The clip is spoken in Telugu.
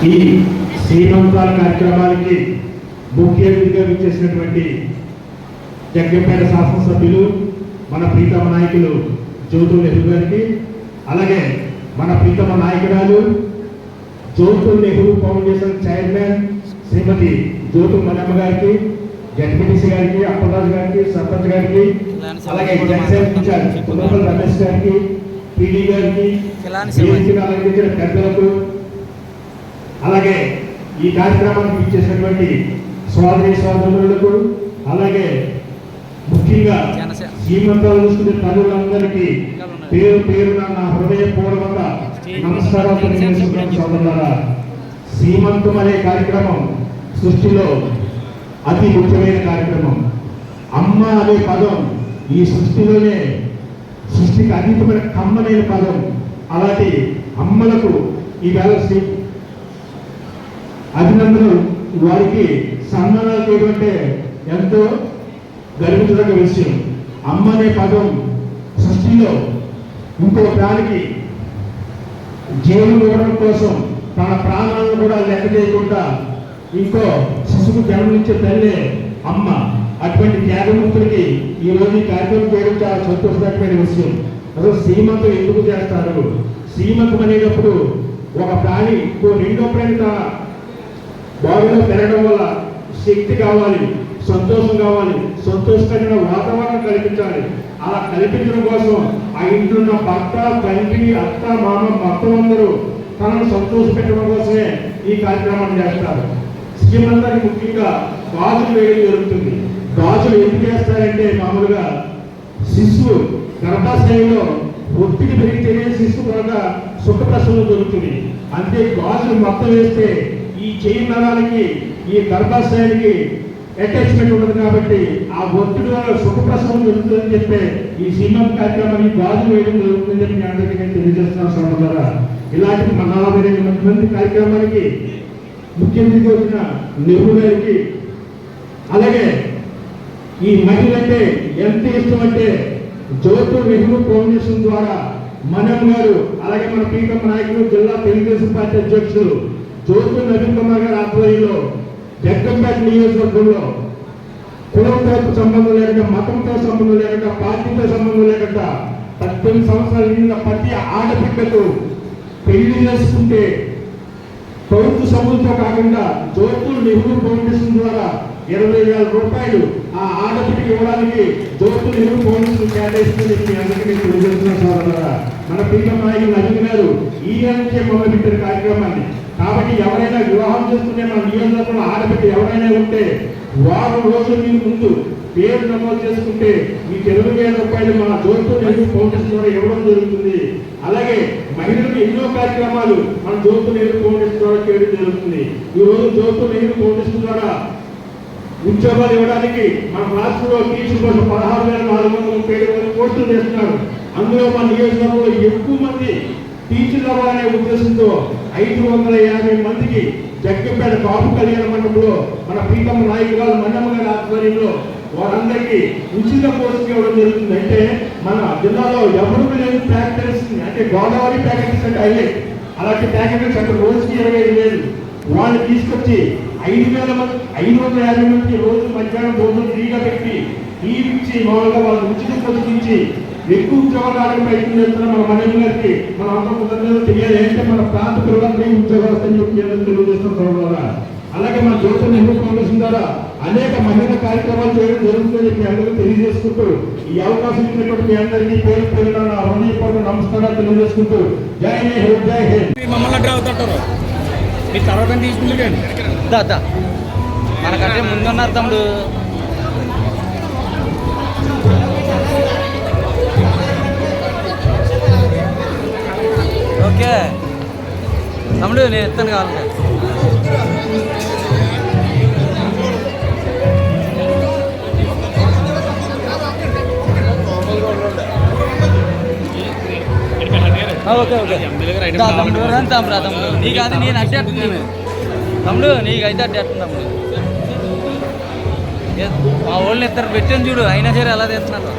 ఈ శ్రీమంతాల కార్యక్రమానికి ముఖ్య అతిథిగా విచ్చేసినటువంటి జగ్గంపేట శాసనసభ్యులు మన ప్రీతమ నాయకులు జ్యోతు నెహ్రూ గారికి అలాగే మన ప్రీతమ నాయకురాలు జ్యోతు నెహ్రూ ఫౌండేషన్ చైర్మన్ శ్రీమతి జ్యోతు మనమ్మ గారికి జడ్పీటీసీ గారికి అప్పలరాజు గారికి సర్పంచ్ గారికి అలాగే జనసేన రమేష్ గారికి పీడీ గారికి అలంకరించిన పెద్దలకు అలాగే ఈ కార్యక్రమానికి ఇచ్చేసినటువంటి సోదరి సోదరులకు అలాగే ముఖ్యంగా. శ్రీమంతాలు చూసుకునే తల్లులందరికీ పేరు పేరున నా హృదయపూర్వక నమస్కారాలు సోదరులారా. శ్రీమంతం అనే కార్యక్రమం సృష్టిలో అతి ముఖ్యమైన కార్యక్రమం. అమ్మ అనే పదం ఈ సృష్టిలోనే సృష్టికి అతీతమైన కమ్మనైన పదం. అలాంటి అమ్మలకు ఈవేళ శ్రీ అభినందనలు. వారికి సన్మానాలు చేయడం అంటే ఎంతో గర్వించదగ్గ విషయం. అమ్మ అనే పదం సృష్టిలో ఇంకో ప్రాణికి జీవనం ఇవ్వడం కోసం తన ప్రాణాలను కూడా లెక్క చేయకుండా ఇంకో శిశువు జన్మనిచ్చే తల్లే అమ్మ. అటువంటి త్యాగమూర్తులకి ఈరోజు ఈ కార్యక్రమం చేయడం చాలా సంతోషకరమైన విషయం. అసలు సీమంతం ఎందుకు చేస్తారు? సీమంతం అనేటప్పుడు ఒక ప్రాణి ఇంకో రెండో ప్రాణి తన బావిలో పెరగడం వల్ల శక్తి కావాలి సంతోషం కావాలి సంతోషకరమైన వాతావరణం కల్పించాలి. అలా కల్పించడం కోసం ఆ ఇంట్లో ఉన్న భర్త తండ్రి అత్త మామ మొత్తం అందరూ తనను సంతోష పెట్టడం కోసమే ఈ కార్యక్రమాన్ని చేస్తారు. శ్రీమంతానికి ముఖ్యంగా గాజులు వేయడం జరుగుతుంది. గాజులు ఎందుకు చేస్తారంటే మామూలుగా శిశువు గర్భాశయంలో ఒత్తిడి పెరిగితేనే శిశువు త్వరగా సుఖప్రసవం జరుగుతుంది అంతే గాజులు మొత్తం వేస్తే చెయ్యి నరాలకి ఈ గర్భాశయానికి అటాచ్మెంట్ ఉండదు కాబట్టి ఆ ఒత్తిడి వల్ల సుఖప్రసవం జరుగుతుందని చెప్పే ఈ సీమంత కార్యక్రమాన్ని గాజు వేయడం జరుగుతుందని చెప్పి అందరికీ నేను తెలియజేస్తున్నాను సోదరులారా ఇలాంటి మన నలభై రెండు మంది కార్యక్రమానికి ముఖ్య వచ్చిన నెహ్రూ గారికి అలాగే ఈ మహిళంటే ఎంత ఇష్టం అంటే జ్యోతి నెహ్రూ ఫౌండేషన్ ద్వారా మనం గారు అలాగే మన పీకం నాయకులు జిల్లా తెలుగుదేశం పార్టీ అధ్యక్షులు తూర్పు నవీన్ కుమార్ గారి ఆధ్వర్యంలో జగ్గంపేట నియోజకవర్గంలో కులంతో సంబంధం లేకుండా మతంతో సంబంధం లేకుండా పార్టీతో సంబంధం లేకుండా పద్దెనిమిది సంవత్సరాల నిండిన ప్రతి ఆడబిడ్డకు పెళ్ళి చేసుకుంటే ప్రభుత్వ సభ్యులతో కాకుండా జ్యోతులు నెహ్రూ ఫౌండేషన్ ద్వారా ఇరవై వేల రూపాయలు ఆ ఆడబిడ్డకి ఇవ్వడానికి జ్యోతులు నెహ్రూ ఫౌండేషన్ కేటాయిస్తుంది మీ అందరికీ నేను తెలియజేస్తున్నాను సోదరులారా. మన ప్రీతం నాయకులు నవీన్ గారు ఈ నుంచే మొదలుపెట్టిన కార్యక్రమాన్ని కాబట్టి ఎవరైనా వివాహం చేసుకునే మన నియోజకవర్గంలో ఆడబిడ్డ ఎవరైనా ఉంటే వారం రోజుల మీరు ముందు పేరు నమోదు చేసుకుంటే మీకు ఇరవై వేల రూపాయలు మన జోధ్పూర్ నెహ్రూ ఫౌండేషన్ ద్వారా ఇవ్వడం జరుగుతుంది. అలాగే మహిళలకు ఎన్నో కార్యక్రమాలు మన జోధ్పూర్ నెహ్రూ ఫౌండేషన్ ద్వారా చేయడం జరుగుతుంది. ఈ రోజు జ్యోతి నెహ్రూ ఫౌండేషన్ ద్వారా ఉద్యోగాలు ఇవ్వడానికి మన రాష్ట్రంలో టీచర్ కోసం పదహారు వేల నాలుగు వందల ముప్పై ఏడు వందల కోర్సులు చేస్తున్నారు. అందులో మన నియోజకవర్గంలో ఎక్కువ మంది టీచర్లు అవ్వాలనే ఉద్దేశంతో ఐదు వందల యాభై మందికి జగ్గంపేట బాబు కళ్యాణ మండపంలో మన ప్రీతమ్మ నాయకురాలు మన్నమ్మ గారి ఆధ్వర్యంలో వారందరికీ ఉచిత పోస్టులు ఇవ్వడం జరుగుతుంది. అంటే మన జిల్లాలో ఎవరు లేని ప్యాకెట్స్ అంటే గోదావరి ప్యాకెట్స్ అంటే హైలైట్ అలాంటి ప్యాకెట్స్ అంటే రోజుకి ఇరవై ఐదు వేలు. వాళ్ళు తీసుకొచ్చి ఐదు వేల మంది ఐదు వందల యాభై మందికి రోజు మధ్యాహ్నం భోజనం ఫ్రీగా పెట్టి టీవీ ఇచ్చి మామూలుగా వాళ్ళు ఉచిత పొందించి ఎక్కువ ఉద్యోగాలు ప్రయత్నం చేస్తున్న మన మనవి గారికి మన అంత కృతజ్ఞతలు తెలియాలి అంటే మన ప్రాంత పిల్లలందరికీ ఉద్యోగాలు వస్తాయని చెప్పి కేంద్రం తెలియజేస్తున్న ద్వారా అలాగే మన జ్యోతి నెహ్రూ ఫౌండేషన్ ద్వారా అనేక మహిళా కార్యక్రమాలు చేయడం జరుగుతుందని మీ అందరికీ తెలియజేసుకుంటూ ఈ అవకాశం ఇచ్చినటువంటి మీ అందరికీ పేరు పేరున నా హృదయపూర్వక నమస్కారాలు తెలియజేసుకుంటూ జై నెహ్రూ జై హింద్. మమ్మల్ని అడ్డు అవుతుంటారు మీ తర్వాత దా. మనకంటే ముందున్నారు తమ్ముడు. ఓకే. తమ్ముడు నేను ఎత్తాను కావాలి ఓకే ఓకే. తమ్ముడు రండి తమ్ముడు తమ్ముడు. నీకు అది నేను అడ్డే తమ్ముడు నీకు అయితే అడ్డే తమ్ముడు. మా వాళ్ళని ఇద్దరు పెట్టాను చూడు అయినా సరే ఎలా తెస్తున్నారు.